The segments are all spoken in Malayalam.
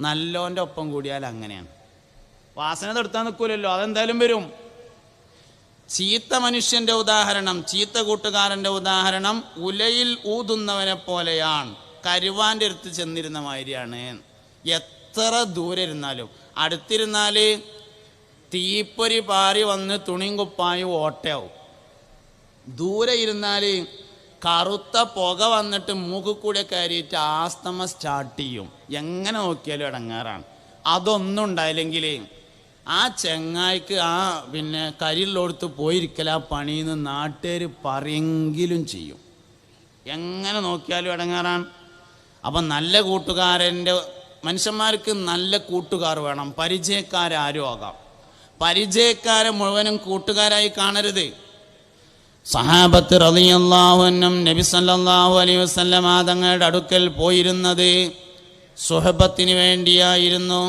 നല്ലോന്റെ ഒപ്പം കൂടിയാൽ അങ്ങനെയാണ്. വാസന തൊടുത്താൻ നിൽക്കൂലല്ലോ അതെന്തായാലും വരും. ചീത്ത മനുഷ്യന്റെ ഉദാഹരണം ചീത്ത കൂട്ടുകാരന്റെ ഉദാഹരണം ഉലയിൽ ഊതുന്നവനെ പോലെയാണ്. കരുവാന്റെ അടുത്ത് ചെന്നിരുന്ന മാതിരിയാണ്. എത്ര ദൂരെ ഇരുന്നാലും അടുത്തിരുന്നാൽ തീപ്പൊരി പാറി വന്ന് തുണിയും കുപ്പായും ഓട്ടയാവും. ദൂരെ ഇരുന്നാൽ കറുത്ത പുക വന്നിട്ട് മൂക്ക് കൂടെ കയറിയിട്ട് ആസ്തമ സ്റ്റാർട്ട് ചെയ്യും. എങ്ങനെ നോക്കിയാലും ഇടങ്ങാറാണ്. അതൊന്നും ഉണ്ടായില്ലെങ്കിൽ ആ ചെങ്ങായിക്ക് ആ പിന്നെ കരിയിലോടുത്ത് പോയിരിക്കല ആ പണിയെന്ന് നാട്ടുകാർ പറയെങ്കിലും ചെയ്യും. എങ്ങനെ നോക്കിയാലും ഇടങ്ങാറാണ്. അപ്പം നല്ല കൂട്ടുകാരന്റെ മനുഷ്യന്മാർക്ക് നല്ല കൂട്ടുകാർ വേണം. പരിചയക്കാരും ആകാം. പരിചയക്കാരെ മുഴുവനും കൂട്ടുകാരായി കാണരുത്. സഹാബത്ത് റളിയല്ലാഹുവിനും നബി സല്ലല്ലാഹു അലൈഹി വസല്ലമ തങ്ങളുടെ അടുക്കൽ പോയിരുന്നത് സുഹബത്തിന് വേണ്ടിയായിരുന്നു.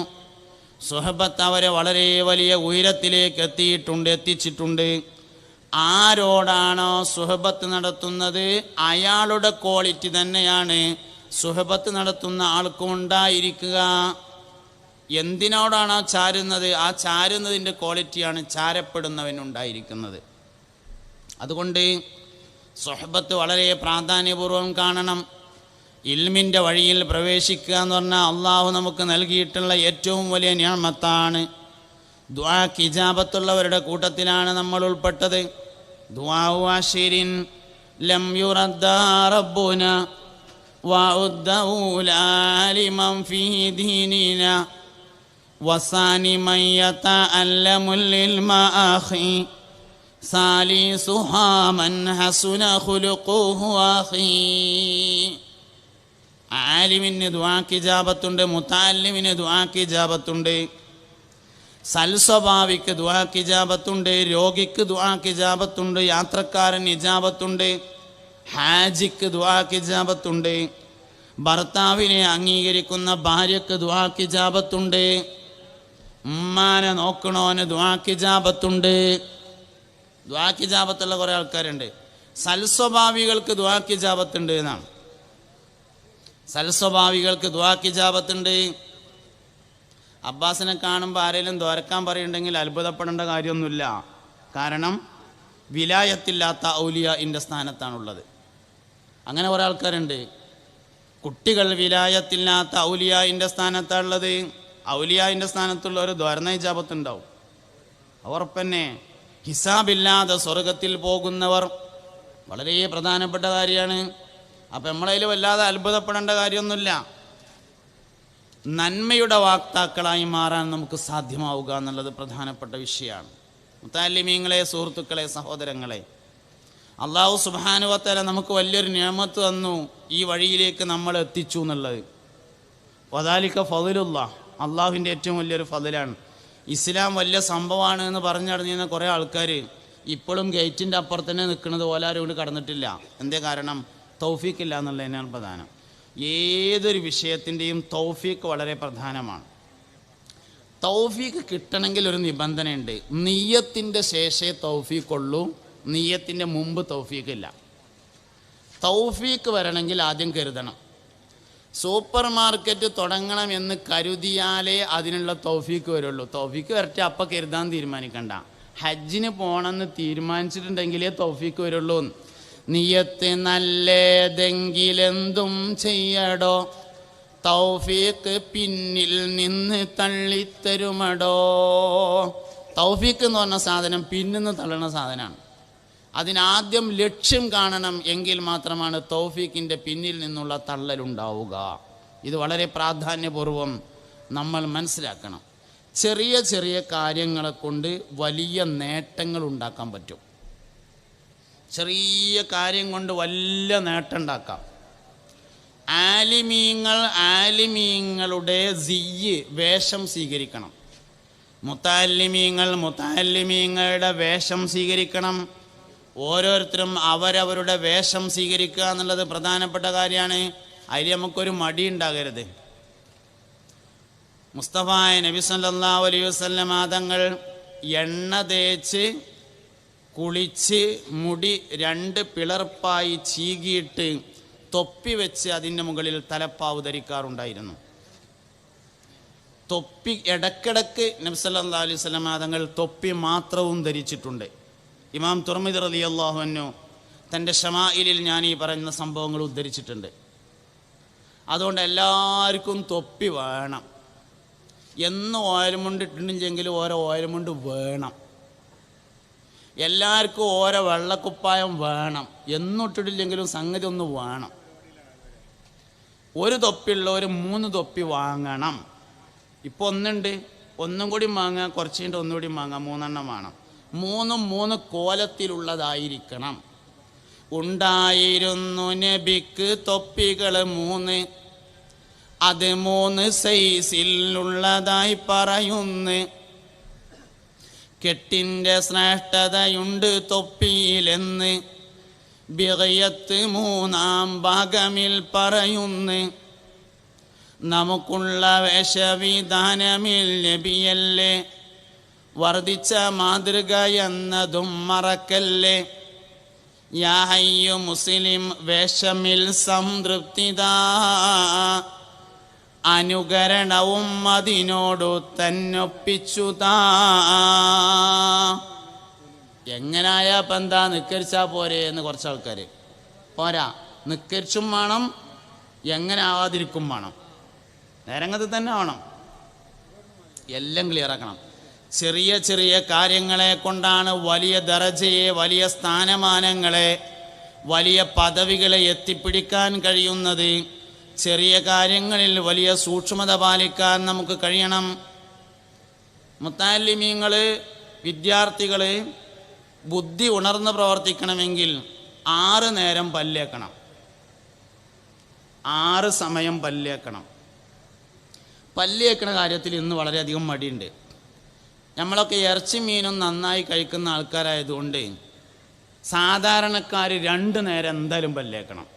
സുഹബത്ത് അവരെ വളരെ വലിയ ഉയരത്തിലേക്ക് എത്തിയിട്ടുണ്ട് എത്തിച്ചിട്ടുണ്ട്. ആരോടാണോ സുഹബത്ത് നടത്തുന്നത് അയാളുടെ ക്വാളിറ്റി തന്നെയാണ്. സുഹബത്ത് നടത്തുന്ന ആൾക്കും ഉണ്ടായിരിക്കുക. എന്തിനോടാണോ ചാരുന്നത്? ആ ചാരുന്നതിന്റെ ക്വാളിറ്റിയാണ് ചാരപ്പെടുന്നവനുണ്ടായിരിക്കുന്നത് അതുകൊണ്ട് സൊഹബത്ത് വളരെ പ്രാധാന്യപൂർവം കാണണം. ഇൽമിന്റെ വഴിയിൽ പ്രവേശിക്കുക എന്ന് പറഞ്ഞാൽ അള്ളാഹു നമുക്ക് നൽകിയിട്ടുള്ള ഏറ്റവും വലിയ ഞാമത്താണ് ദ്വാ കിജാബത്തുള്ളവരുടെ കൂട്ടത്തിലാണ് നമ്മൾ ഉൾപ്പെട്ടത്. ദ്വാവാശിരിൻ ലം ഫീ ദീനിന വസാനി മൻ യതഅല്ലമുൽ ثالثها من حسن خلقه أخي ആലിമിന് ദ്വാക്ക് ജാപത്തുണ്ട് മുത്താലിമിന് ദ്വാക്ക് ജാപത്തുണ്ട് സൽസ്വഭാവിക്ക് ദ്വാക്ക് ജാപത്തുണ്ട് രോഗിക്ക് ദ്വാക്ക് ജാപത്തുണ്ട് യാത്രക്കാരൻ ഇജാബത്തുണ്ട് ഹാജിക്ക് ദ്വാക്ക് ജാപത്തുണ്ട് ഭർത്താവിനെ അംഗീകരിക്കുന്ന ഭാര്യക്ക് ദ്വാക്ക് ജാപത്തുണ്ട് ഉമ്മാനെ നോക്കണോന് ദ്വാക്ക് ജാപത്തുണ്ട് ദ്വാക്ക് ജാപത്തുള്ള കുറേ ആൾക്കാരുണ്ട്. സൽസ്വഭാവികൾക്ക് ദ്വാക്കി ജാപത്തുണ്ട് എന്നാണ്. സൽസ്വഭാവികൾക്ക് ദ്വാക്കി ജാപത്തുണ്ട് അബ്ബാസിനെ കാണുമ്പോൾ ആരെങ്കിലും ദ്വാരക്കാൻ പറയുന്നുണ്ടെങ്കിൽ അത്ഭുതപ്പെടേണ്ട കാര്യമൊന്നുമില്ല. കാരണം വിലായത്തില്ലാത്ത ഔലിയ ഇന്റെ സ്ഥാനത്താണുള്ളത്. അങ്ങനെ കുറേ ആൾക്കാരുണ്ട്. കുട്ടികൾ വിലായത്തില്ലാത്ത ഔലിയായിന്റെ സ്ഥാനത്താണുള്ളത്. ഔലിയായിന്റെ സ്ഥാനത്തുള്ള ഒരു ദ്വാരണ ജാപത്തുണ്ടാവും ഉറപ്പന്നെ. ഹിസാബില്ലാതെ സ്വർഗത്തിൽ പോകുന്നവർ വളരെ പ്രധാനപ്പെട്ട കാര്യമാണ്. അപ്പം നമ്മളതിൽ വല്ലാതെ അത്ഭുതപ്പെടേണ്ട കാര്യമൊന്നുമില്ല. നന്മയുടെ വാക്താക്കളായി മാറാൻ നമുക്ക് സാധ്യമാവുക എന്നുള്ളത് പ്രധാനപ്പെട്ട വിഷയമാണ്. മുത്താലിമീങ്ങളെ സുഹൃത്തുക്കളെ സഹോദരങ്ങളെ അള്ളാഹു സുബാനുവത്തല നമുക്ക് വലിയൊരു നിയമത്ത് തന്നു ഈ വഴിയിലേക്ക് നമ്മൾ എത്തിച്ചു എന്നുള്ളത്. വദാലിക്ക ഫതിലുള്ള അള്ളാഹുവിന്റെ ഏറ്റവും വലിയൊരു ഫതിലാണ് ഇസ്ലാം വലിയ സംഭവമാണ് എന്ന് പറഞ്ഞറിഞ്ഞിരുന്ന കുറേ ആൾക്കാർ ഇപ്പോഴും ഗേറ്റിന്റെ അപ്പുറത്ത് തന്നെ നിൽക്കുന്നത് പോലെ ആരും കൊണ്ട് കടന്നിട്ടില്ല. എന്തേ കാരണം? തൗഫീക്ക് ഇല്ല എന്നുള്ളതിനാണ് പ്രധാനം. ഏതൊരു വിഷയത്തിന്റെയും തൗഫീഖ് വളരെ പ്രധാനമാണ്. തൗഫീഖ് കിട്ടണമെങ്കിൽ ഒരു നിബന്ധനയുണ്ട്. നീയത്തിന്റെ ശേഷേ തൗഫീക്കുള്ളൂ നീയത്തിന്റെ മുമ്പ് ഇല്ല തൗഫീഖ് വരണമെങ്കിൽ ആദ്യം കരുതണം. സൂപ്പർ മാർക്കറ്റ് തുടങ്ങണം എന്ന് കരുതിയാലേ അതിനുള്ള തൗഫീക്ക് വരുള്ളൂ. തൗഫീക്ക് വരട്ടെ അപ്പം കരുതാൻ തീരുമാനിക്കണ്ട. ഹജ്ജിന് പോകണമെന്ന് തീരുമാനിച്ചിട്ടുണ്ടെങ്കിലേ തൗഫീക്ക് വരുള്ളൂ. നിയത്ത് നല്ലതെങ്കിലെന്തും ചെയ്യടോ. തൗഫീക്ക് പിന്നിൽ നിന്ന് തള്ളിത്തരുമടോ. തൗഫീക്ക് എന്ന് പറഞ്ഞ സാധനം പിന്നിന്ന് തള്ളണ സാധനമാണ് അതിനാദ്യം ലക്ഷ്യം കാണണം എങ്കിൽ മാത്രമാണ് തൗഫീഖിന്റെ പിന്നിൽ നിന്നുള്ള തള്ളലുണ്ടാവുക. ഇത് വളരെ പ്രാധാന്യപൂർവം നമ്മൾ മനസ്സിലാക്കണം. ചെറിയ ചെറിയ കാര്യങ്ങളെ കൊണ്ട് വലിയ നേട്ടങ്ങൾ ഉണ്ടാക്കാൻ പറ്റും. ചെറിയ കാര്യം കൊണ്ട് വലിയ നേട്ടം ഉണ്ടാക്കാം. ആലിമീങ്ങൾ ആലിമീങ്ങളുടെ സിയ്യ് വേഷം സ്വീകരിക്കണം. മുത്താലിമീങ്ങൾ മുത്താലിമീങ്ങളുടെ വേഷം സ്വീകരിക്കണം. ഓരോരുത്തരും അവരവരുടെ വേഷം സ്വീകരിക്കുക എന്നുള്ളത് പ്രധാനപ്പെട്ട കാര്യമാണ്. അതിൽ നമുക്കൊരു മടി ഉണ്ടാകരുത്. മുസ്തഫായ നബി സല്ലല്ലാഹു അലൈഹി വസല്ലം തങ്ങൾ എണ്ണ തേച്ച് കുളിച്ച് മുടി രണ്ട് പിളർപ്പായി ചീകിയിട്ട് തൊപ്പി വെച്ച് അതിന്റെ മുകളിൽ തലപ്പാവ് ധരിക്കാറുണ്ടായിരുന്നു. തൊപ്പി ഇടക്കിടക്ക് നബ്സല്ലാ അലൈഹി സ്വലം തങ്ങൾ തൊപ്പി മാത്രവും ധരിച്ചിട്ടുണ്ട്. ഇമാം തുറമിദ് റലി അള്ളാഹുവിനു തന്റെ ഷമായിലിൽ ഞാൻ ഈ പറയുന്ന സംഭവങ്ങൾ ഉദ്ധരിച്ചിട്ടുണ്ട്. അതുകൊണ്ട് എല്ലാവർക്കും തൊപ്പി വേണം. എന്ന് ഓയിൽമുണ്ട് ഓരോ ഓയിൽമുണ്ട് വേണം. എല്ലാവർക്കും ഓരോ വെള്ളക്കുപ്പായം വേണം. എന്നിട്ടിട്ടില്ലെങ്കിലും സംഗതി ഒന്ന് വേണം. ഒരു തൊപ്പിയുള്ള ഒരു മൂന്ന് തൊപ്പി വാങ്ങണം. ഇപ്പോൾ ഒന്നുണ്ട്. ഒന്നും കൂടി വാങ്ങാം. കുറച്ചുകൊണ്ട് ഒന്നുകൂടി വാങ്ങാം. മൂന്നെണ്ണം വേണം. മൂന്നും മൂന്ന് കോലത്തിലുള്ളതായിരിക്കണം. ഉണ്ടായിരുന്നു നബിക്ക് തൊപ്പികൾ മൂന്ന്. അത് മൂന്ന് സൈസിൽ ഉള്ളതായി പറയുന്നു. കെട്ടിന്റെ ശ്രേഷ്ഠതയുണ്ട് തൊപ്പിയിലെന്ന്. ബിഹയത്ത് മൂന്നാം ഭാഗമിൽ പറയുന്നു. നമുക്കുള്ള വേഷവിധാനമിൽ ലഭിയല്ലേ വർദ്ധിച്ച മാതൃക എന്നതും മറക്കല്ലേ? യാഹയ്യു മുസ്ലിം വേഷമിൽ സംതൃപ്തിത അനുകരണവും അതിനോടു തന്നൊപ്പിച്ചു താ എങ്ങനായ പന്താ നിക്കരിച്ചാ പോരെ എന്ന് കുറച്ച് ആൾക്കാർ പോരാ നിക്കരിച്ചും വേണം എങ്ങനെ ആവാതിരിക്കും വേണം. നേരങ്ങത്ത് തന്നെ വേണം. എല്ലാം ക്ലിയർ ആക്കണം. ചെറിയ ചെറിയ കാര്യങ്ങളെ കൊണ്ടാണ് വലിയ ദറജയെ വലിയ സ്ഥാനമാനങ്ങളെ വലിയ പദവികളെ എത്തിപ്പിടിക്കാൻ കഴിയുന്നത്. ചെറിയ കാര്യങ്ങളിൽ വലിയ സൂക്ഷ്മത പാലിക്കാൻ നമുക്ക് കഴിയണം. മുത്താലിമീങ്ങൾ വിദ്യാർത്ഥികൾ ബുദ്ധി ഉണർന്ന് പ്രവർത്തിക്കണമെങ്കിൽ ആറ് നേരം പല്ലേക്കണം. ആറ് സമയം പല്ലേക്കണം. പല്ലേക്കണ കാര്യത്തിൽ ഇന്ന് വളരെയധികം മടിയുണ്ട്. നമ്മളൊക്കെ ഇറച്ചി മീനും നന്നായി കഴിക്കുന്ന ആൾക്കാരായതുകൊണ്ട് സാധാരണക്കാർ രണ്ട് നേരം എന്തായാലും പല്ലേക്കണം.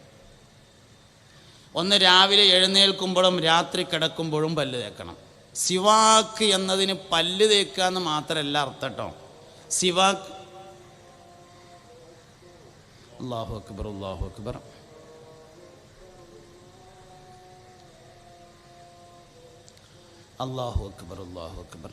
ഒന്ന് രാവിലെ എഴുന്നേൽക്കുമ്പോഴും രാത്രി കിടക്കുമ്പോഴും പല്ല് തേക്കണം. സിവാക്ക് എന്നതിന് പല്ല് തേക്കുക എന്ന് മാത്രമല്ല അർത്ഥം കേട്ടോ സിവാക്ക് അള്ളാഹു അക്ബർ അള്ളാഹു അക്ബർ. അള്ളാഹു അക്ബർ അള്ളാഹു അക്ബർ.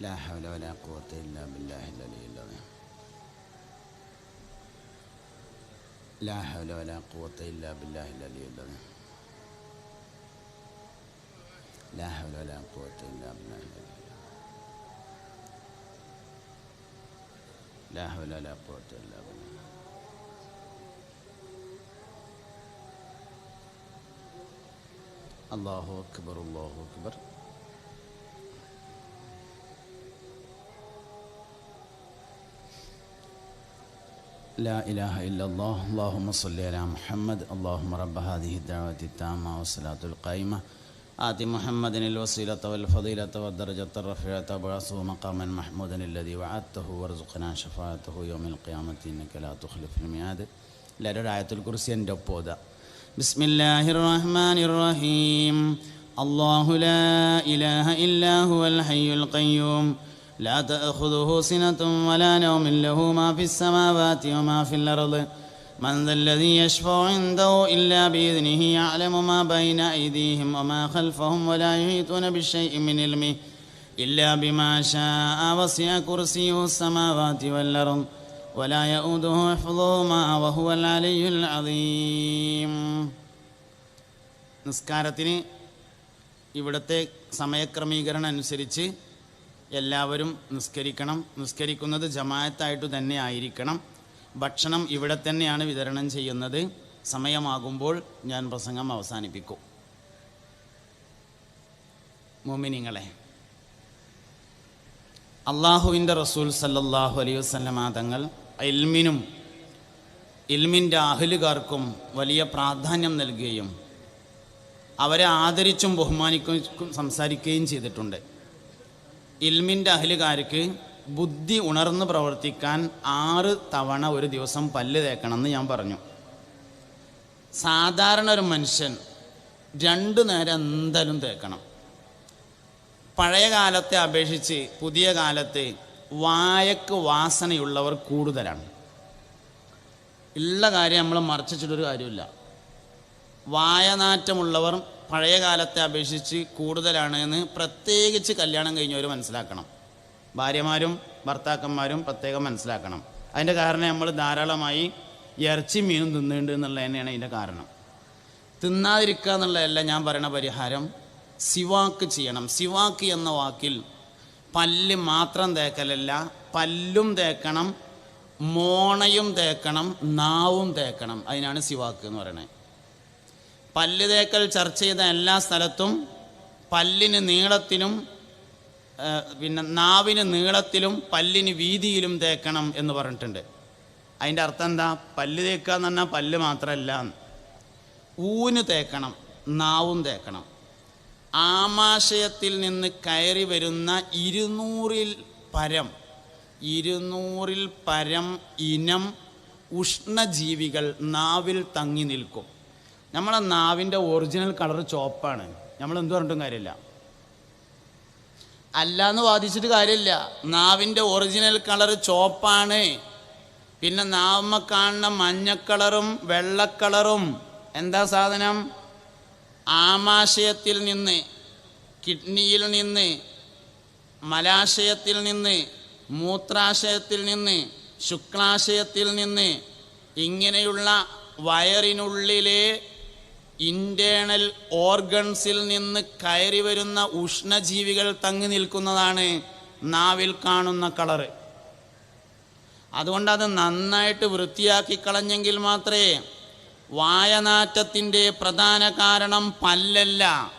لا حول ولا قوة إلا بالله العلي العظيم. لا حول ولا قوة إلا بالله العلي العظيم. لا حول ولا قوة إلا بالله العلي لا حول ولا قوة إلا بالله. الله أكبر الله أكبر. لا إله إلا الله. اللهم صل على محمد. اللهم رب هذه الدعوة التامة والصلاة القائمة. آت محمد الوسيلة والفضيلة والدرجة الرفيعة وابعثه مقاما محمودا الذي وعدته وارزقنا شفاعته يوم القيامة. إنك لا تخلف الميعاد. لا آية الكرسي ندبودا بسم الله الرحمن الرحيم. الله لا إله إلا هو الحي القيوم. لا تأخذه سنة ولا نوم له ما في السماوات وما في الأرض من ذا الذي يشفع عنده إلا بإذنه يعلم ما بين أيديهم وما خلفهم ولا يحيطون بشيء من علمه إلا بما شاء وسع كرسيه السماوات والأرض ولا يؤوده حفظهما وهو العلي العظيم നിസ്കാരത്തിന് ഇവിടുത്തെ സമയക്രമീകരണം അനുസരിച്ച് എല്ലാവരും നിസ്കരിക്കണം. നിസ്കരിക്കുന്നത് ജമായത്തായിട്ട് തന്നെ ആയിരിക്കണം. ഭക്ഷണം ഇവിടെ തന്നെയാണ് വിതരണം ചെയ്യുന്നത്. സമയമാകുമ്പോൾ ഞാൻ പ്രസംഗം അവസാനിപ്പിക്കും. മോമിനിങ്ങളെ അള്ളാഹുവിന്റെ റസൂൽ സല്ലല്ലാഹു അലൈഹി വസല്ലമ തങ്ങൾ ഇൽമിനും ഇൽമിന്റെ അഹലുകാർക്കും വലിയ പ്രാധാന്യം നൽകുകയും അവരെ ആദരിച്ചും ബഹുമാനിക്കും സംസാരിക്കുകയും ചെയ്തിട്ടുണ്ട്. ഇൽമിന്റെ അഹലുകാർക്ക് ബുദ്ധി ഉണർന്ന് പ്രവർത്തിക്കാൻ ആറ് തവണ ഒരു ദിവസം പല്ല് തേക്കണമെന്ന് ഞാൻ പറഞ്ഞു. സാധാരണ ഒരു മനുഷ്യൻ രണ്ടു നേരം എന്തായാലും തേക്കണം. പഴയ കാലത്തെ അപേക്ഷിച്ച് പുതിയ കാലത്ത് വായക്ക് വാസനയുള്ളവർ കൂടുതലാണ്. ഉള്ള കാര്യം നമ്മൾ മറച്ചിട്ടൊരു കാര്യമില്ല. വായനാറ്റമുള്ളവർ പഴയ കാലത്തെ അപേക്ഷിച്ച് കൂടുതലാണ് എന്ന് പ്രത്യേകിച്ച് കല്യാണം കഴിഞ്ഞവർ മനസ്സിലാക്കണം. ഭാര്യമാരും ഭർത്താക്കന്മാരും പ്രത്യേകം മനസ്സിലാക്കണം. അതിന്റെ കാരണം നമ്മൾ ധാരാളമായി ഇറച്ചി മീനും തിന്നുന്നുണ്ട് എന്നുള്ളത് തന്നെയാണ് അതിന്റെ കാരണം. തിന്നാതിരിക്കുക എന്നുള്ളതല്ല ഞാൻ പറയുന്ന പരിഹാരം. സിവാക്ക് ചെയ്യണം. സിവാക്ക് എന്ന വാക്കിൽ പല്ല് മാത്രം തേക്കലല്ല പല്ലും തേക്കണം മോണയും തേക്കണം നാവും തേക്കണം. അതിനാണ് സിവാക്ക് എന്ന് പറയുന്നത് പല്ല് തേക്കൽ ചർച്ച ചെയ്ത എല്ലാ സ്ഥലത്തും പല്ലിന് നീളത്തിനും പിന്നെ നാവിന് നീളത്തിലും പല്ലിന് വീതിയിലും തേക്കണം എന്ന് പറഞ്ഞിട്ടുണ്ട്. അതിന്റെ അർത്ഥം എന്താ? പല്ല് തേക്കുക എന്ന് പറഞ്ഞാൽ പല്ല് മാത്രമല്ല. ഊന് തേക്കണം നാവും തേക്കണം. ആമാശയത്തിൽ നിന്ന് കയറി വരുന്ന ഇരുന്നൂറിൽ പരം ഇരുന്നൂറിൽ പരം ഇനം ഉഷ്ണജീവികൾ നാവിൽ തങ്ങി നിൽക്കും. നമ്മളെ നാവിന്റെ ഒറിജിനൽ കളർ ചോപ്പാണ് നമ്മൾ എന്ത് പറഞ്ഞിട്ടും കാര്യമില്ല. അല്ല എന്ന് വാദിച്ചിട്ട് കാര്യമില്ല. നാവിന്റെ ഒറിജിനൽ കളർ ചോപ്പാണ് പിന്നെ നാവമ്മ കാണുന്ന മഞ്ഞക്കളറും വെള്ളക്കളറും എന്താ സാധനം? ആമാശയത്തിൽ നിന്ന് കിഡ്നിയിൽ നിന്ന് മലാശയത്തിൽ നിന്ന് മൂത്രാശയത്തിൽ നിന്ന് ശുക്ലാശയത്തിൽ നിന്ന് ഇങ്ങനെയുള്ള വയറിനുള്ളിലെ ഇന്റേണൽ ഓർഗൺസിൽ നിന്ന് കയറി വരുന്ന ഉഷ്ണജീവികൾ തങ്ങി നിൽക്കുന്നതാണ് നാവിൽ കാണുന്ന കളറ് അതുകൊണ്ട് അത് നന്നായിട്ട് വൃത്തിയാക്കി കളഞ്ഞെങ്കിൽ മാത്രമേ വായനാറ്റത്തിന്റെ പ്രധാന കാരണം പല്ലല്ല.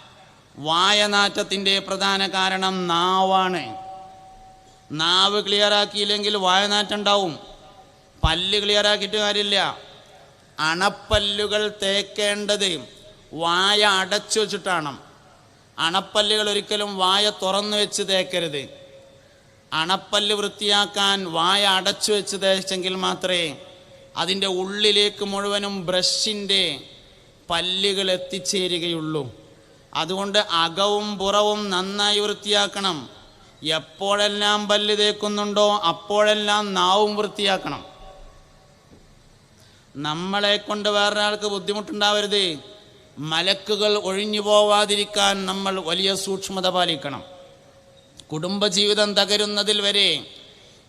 വായനാറ്റത്തിന്റെ പ്രധാന കാരണം നാവാണ്. നാവ് ക്ലിയറാക്കിയില്ലെങ്കിൽ വായനാറ്റം ഉണ്ടാവും. പല്ല് ക്ലിയറാക്കിയിട്ട് കാര്യമില്ല. അണപ്പല്ലുകൾ തേക്കേണ്ടത് വായ അടച്ചു വെച്ചിട്ടാണ്. അണപ്പല്ലുകൾ ഒരിക്കലും വായ തുറന്നു വെച്ച് തേക്കരുത്. അണപ്പല്ല് വൃത്തിയാക്കാൻ വായ അടച്ചു വെച്ച് തേച്ചെങ്കിൽ മാത്രമേ അതിന്റെ ഉള്ളിലേക്ക് മുഴുവനും ബ്രഷിന്റെ പല്ലുകൾ എത്തിച്ചേരുകയുള്ളൂ. അതുകൊണ്ട് അകവും പുറവും നന്നായി വൃത്തിയാക്കണം. എപ്പോഴെല്ലാം പല്ല് തേക്കുന്നുണ്ടോ അപ്പോഴെല്ലാം നാവും വൃത്തിയാക്കണം. നമ്മളെ കൊണ്ട് വേറൊരാൾക്ക് ബുദ്ധിമുട്ടുണ്ടാവരുത്. മലക്കുകൾ ഒഴിഞ്ഞു പോവാതിരിക്കാൻ നമ്മൾ വലിയ സൂക്ഷ്മത പാലിക്കണം. കുടുംബജീവിതം തകരുന്നതിൽ വരെ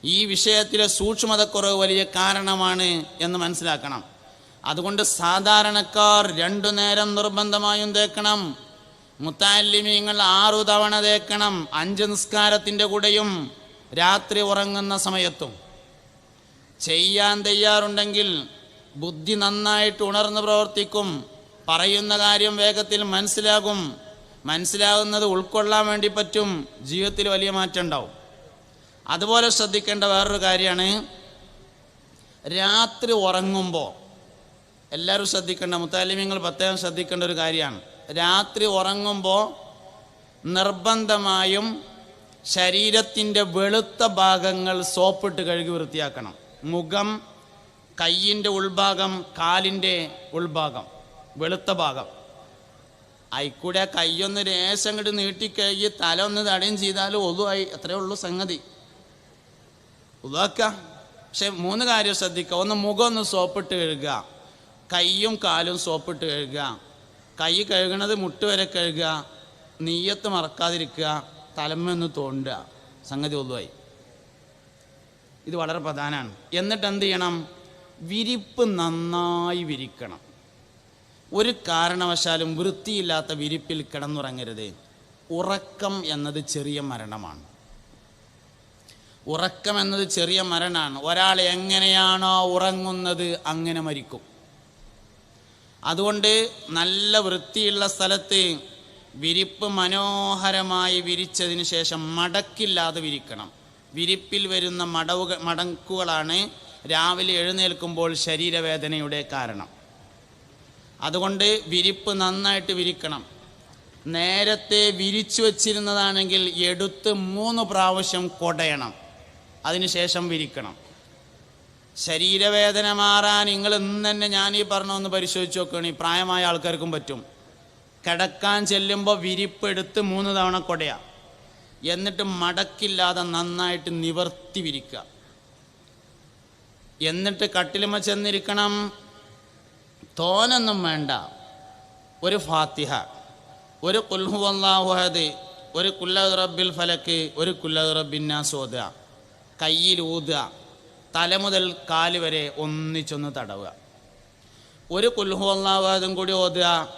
ഈ വിഷയത്തിലെ സൂക്ഷ്മതക്കുറവ് വലിയ കാരണമാണ് എന്ന് മനസ്സിലാക്കണം. അതുകൊണ്ട് സാധാരണക്കാർ രണ്ടു നേരം നിർബന്ധമായും തേക്കണം. മുത്താലിമീങ്ങൾ ആറു തവണ തേക്കണം. അഞ്ച് നിസ്കാരത്തിന്റെ കൂടെയും രാത്രി ഉറങ്ങുന്ന സമയത്തും. ചെയ്യാൻ തയ്യാറുണ്ടെങ്കിൽ ബുദ്ധി നന്നായിട്ട് ഉണർന്ന് പ്രവർത്തിക്കും. പറയുന്ന കാര്യം വേഗത്തിൽ മനസ്സിലാകും. മനസ്സിലാകുന്നത് ഉൾക്കൊള്ളാൻ വേണ്ടി പറ്റും. ജീവിതത്തിൽ വലിയ മാറ്റം ഉണ്ടാവും. അതുപോലെ ശ്രദ്ധിക്കേണ്ട വേറൊരു കാര്യമാണ്. രാത്രി ഉറങ്ങുമ്പോൾ എല്ലാവരും ശ്രദ്ധിക്കേണ്ട മുത്താലിമ്യങ്ങൾ പ്രത്യേകം ശ്രദ്ധിക്കേണ്ട ഒരു കാര്യമാണ്. രാത്രി ഉറങ്ങുമ്പോൾ നിർബന്ധമായും ശരീരത്തിന്റെ വെളുത്ത ഭാഗങ്ങൾ സോപ്പിട്ട് കഴുകി വൃത്തിയാക്കണം. മുഖം കയ്യിന്റെ ഉൾഭാഗം കാലിന്റെ ഉൾഭാഗം വെളുത്ത ഭാഗം. അയിക്കൂടെ കൈയൊന്ന് രേശം അങ്ങോട്ട് നീട്ടിക്കഴിഞ്ഞ് തല ഒന്ന് തടയും ചെയ്താൽ ഒതുവായി. അത്രേ ഉള്ളൂ സംഗതി. ഒതുവാക്ക. പക്ഷെ മൂന്ന് കാര്യം ശ്രദ്ധിക്കുക ഒന്ന് മുഖം ഒന്ന് സോപ്പിട്ട് കഴുകുക. കൈയും കാലും സോപ്പിട്ട് കഴുകുക. കൈ കഴുകണത് മുട്ട് വരെ കഴുകുക. നീയത്ത് മറക്കാതിരിക്കുക. തലമൊന്ന് തോണ്ടുക. സംഗതി ഒതുവായി. ഇത് വളരെ പ്രധാനമാണ് എന്നിട്ട് എന്ത് ചെയ്യണം? വിരിപ്പ് നന്നായി വിരിക്കണം. ഒരു കാരണവശാലും വൃത്തിയില്ലാത്ത വിരിപ്പിൽ കിടന്നുറങ്ങരുത്. ഉറക്കം എന്നത് ചെറിയ മരണമാണ്. ഉറക്കം എന്നത് ചെറിയ മരണമാണ്. ഒരാൾ എങ്ങനെയാണോ ഉറങ്ങുന്നത് അങ്ങനെ മരിക്കും. അതുകൊണ്ട് നല്ല വൃത്തിയുള്ള സ്ഥലത്ത് വിരിപ്പ് മനോഹരമായി വിരിച്ചതിന് ശേഷം മടക്കില്ലാതെ വിരിക്കണം. വിരിപ്പിൽ വരുന്ന മടവുകൾ മടക്കുകളാണ് രാവിലെ എഴുന്നേൽക്കുമ്പോൾ ശരീരവേദനയുടെ കാരണം. അതുകൊണ്ട് വിരിപ്പ് നന്നായിട്ട് വിരിക്കണം. നേരത്തെ വിരിച്ചു വച്ചിരുന്നതാണെങ്കിൽ എടുത്ത് മൂന്ന് പ്രാവശ്യം കൊടയണം. അതിനുശേഷം വിരിക്കണം. ശരീരവേദന മാറാൻ നിങ്ങൾ ഇന്ന് തന്നെ ഞാൻ ഈ പറഞ്ഞൊന്ന് പരിശോധിച്ച് നോക്കുകയാണ് ഈ പ്രായമായ ആൾക്കാർക്കും പറ്റും. കിടക്കാൻ ചെല്ലുമ്പോൾ വിരിപ്പ് എടുത്ത് മൂന്ന് തവണ കൊടയാ. എന്നിട്ട് മടക്കില്ലാതെ നന്നായിട്ട് നിവർത്തി വിരിക്കുക. എന്നിട്ട് കട്ടിലുമ ചെന്നിരിക്കണം. തോനൊന്നും വേണ്ട. ഒരു ഫാത്തിഹ ഒരു കുൽഹു അള്ളാഹുഹദ് ഒരു കുല്ലത് റബ്ബിൽ ഫലക്ക് ഒരു കുല്ലത് റബ്ബിന്നാസ് ഓതുക. കയ്യിൽ ഊതുക. തല മുതൽ കാൽ വരെ ഒന്നിച്ചൊന്ന് തടവുക. ഒരു കുൽഹു അള്ളാഹുഹദും കൂടി ഓതുക.